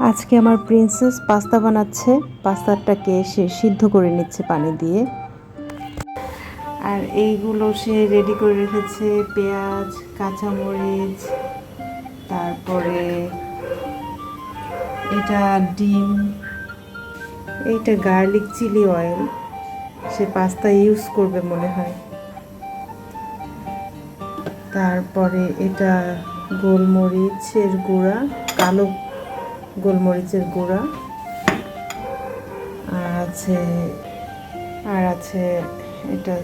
আজকে আমার princess pasta বানাচ্ছে। পাস্তাটাকে সে সিদ্ধ করে নিচ্ছে পানি দিয়ে। আর এইগুলো সে রেডি করে রেখেছে, পেঁয়াজ, কাঁচামরিচ, তারপরে এটা ডিম, এইটা গার্লিক চিলি অয়েল সে পাস্তা ইউজ করবে মনে হয়। তারপরে এটা গোলমরিচের গুঁড়া, কালো গোলমরিচের গুঁড়া। আর আছে আর আছে এটা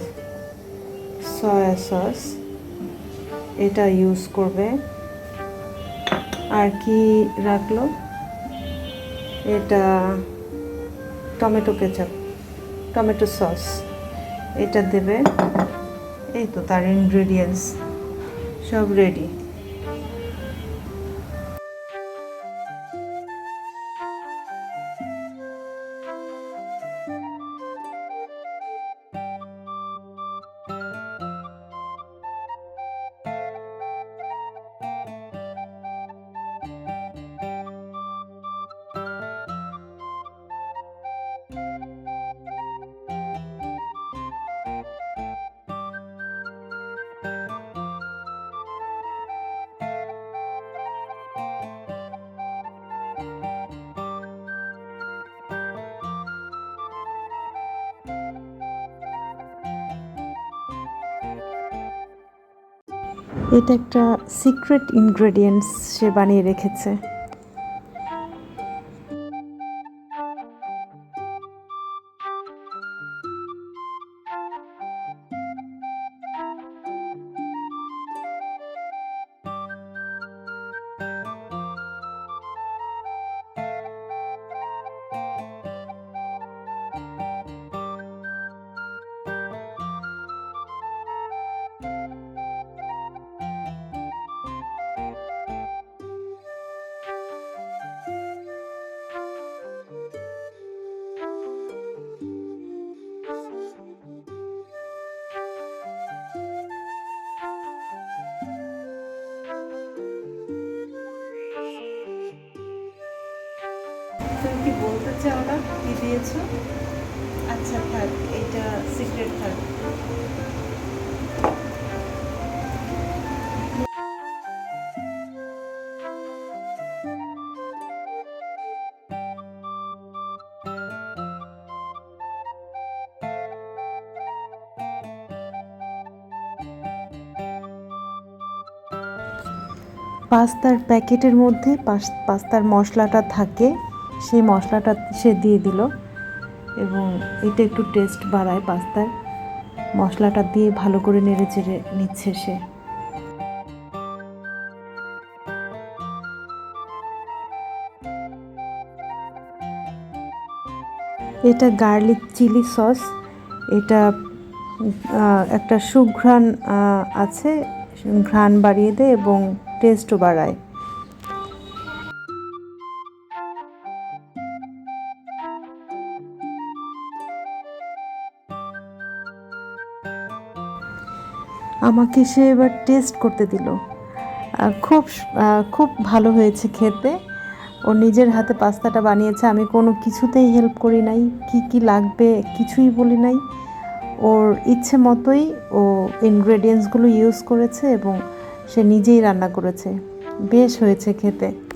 সয়া সস। এটা ইউজ করবে। আর কি রাখল? এটা টমেটো কেচাপ, টমেটো সস। এটা দেবে। এই তো তার ইনগ্রেডিয়েন্টস সব রেডি এটা একটা সিক্রেট ইনগ্রেডিয়েন্টস সে বানিয়ে রেখেছে। তুমি কি বলতে চাও না? কি দিয়েছ? আচ্ছা থাক, এটা সিক্রেট থাক। পাস্তার প্যাকেটের মধ্যে পাস- পাস্তার মশলাটা থাকে। সেই মশলাটা সে দিয়ে দিল এবং এটা একটু টেস্ট বাড়ায় পাস্তার মশলাটা দিয়ে ভালো করে নেড়ে চেড়ে নিচ্ছে সে। এটা গার্লিক চিলি সস এটা একটা সুঘ্রাণ আছে, ঘ্রাণ বাড়িয়ে দেয় এবং টেস্টও বাড়ায়। আমাকে সে এবার টেস্ট করতে দিল। খুব খুব ভালো হয়েছে খেতে। ও নিজের হাতে পাস্তাটা বানিয়েছে। আমি কোনো কিছুতেই হেল্প করি নাই। কি কি লাগবে কিছুই বলি নাই। ওর ইচ্ছে মতোই ও ইনগ্রেডিয়েন্টসগুলো ইউজ করেছে এবং সে নিজেই রান্না করেছে। বেশ হয়েছে খেতে।